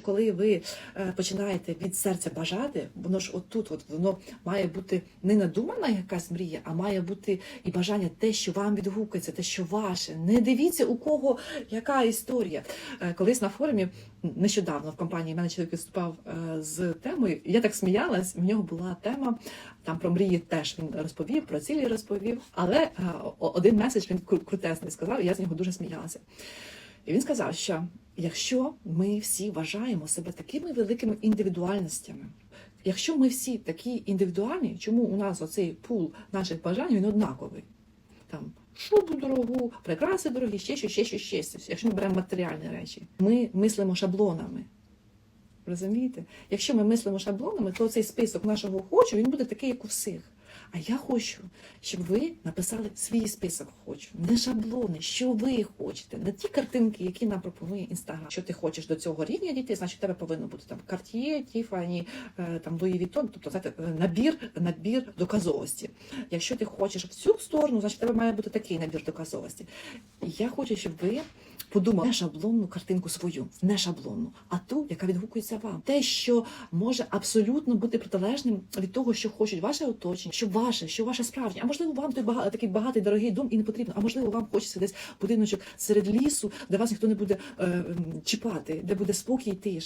Коли ви е, починаєте від серця бажати, воно ж отут, от воно має бути не надумана якась мрія, а має бути і бажання те, що вам відгукується, те, що ваше. Не дивіться, у кого яка історія. Е, Колись на форумі нещодавно в компанії мене чоловік виступав е, з темою. Я так сміялась. В нього була тема там про мрії. Теж він розповів, про цілі розповів. Але один меседж він кру- крутесний сказав, і я з нього дуже сміялася. І він сказав, що якщо ми всі вважаємо себе такими великими індивідуальностями, якщо ми всі такі індивідуальні, чому у нас оцей пул наших бажань він однаковий? Там шубу дорогу, прикраси дорогі, ще щось, ще щось, ще щось. Якщо ми беремо матеріальні речі, ми мислимо шаблонами. Розумієте? Якщо ми мислимо шаблонами, то цей список нашого хочу він буде такий, як у всіх. А я хочу, щоб ви написали свій список хочу, не шаблони, що ви хочете, не ті картинки, які нам пропонує інстаграм. Що ти хочеш до цього рівня дійти, значить тебе повинно бути там Cartier, Tiffany, е, там Louis Vuitton, тобто знаєте, е, набір, набір доказовості. Якщо ти хочеш в цю сторону, значить тебе має бути такий набір доказовості. Я хочу, щоб ви подумали не шаблонну картинку свою, не шаблонну, а ту, яка відгукується вам. Те, що може абсолютно бути протилежним від того, що хочуть ваше оточення, що ваше, що ваше справжнє. А можливо, вам той бага- такий багатий дорогий дом і не потрібно. А можливо, вам хочеться десь будиночок серед лісу, де вас ніхто не буде е, чіпати, де буде спокій і тиша.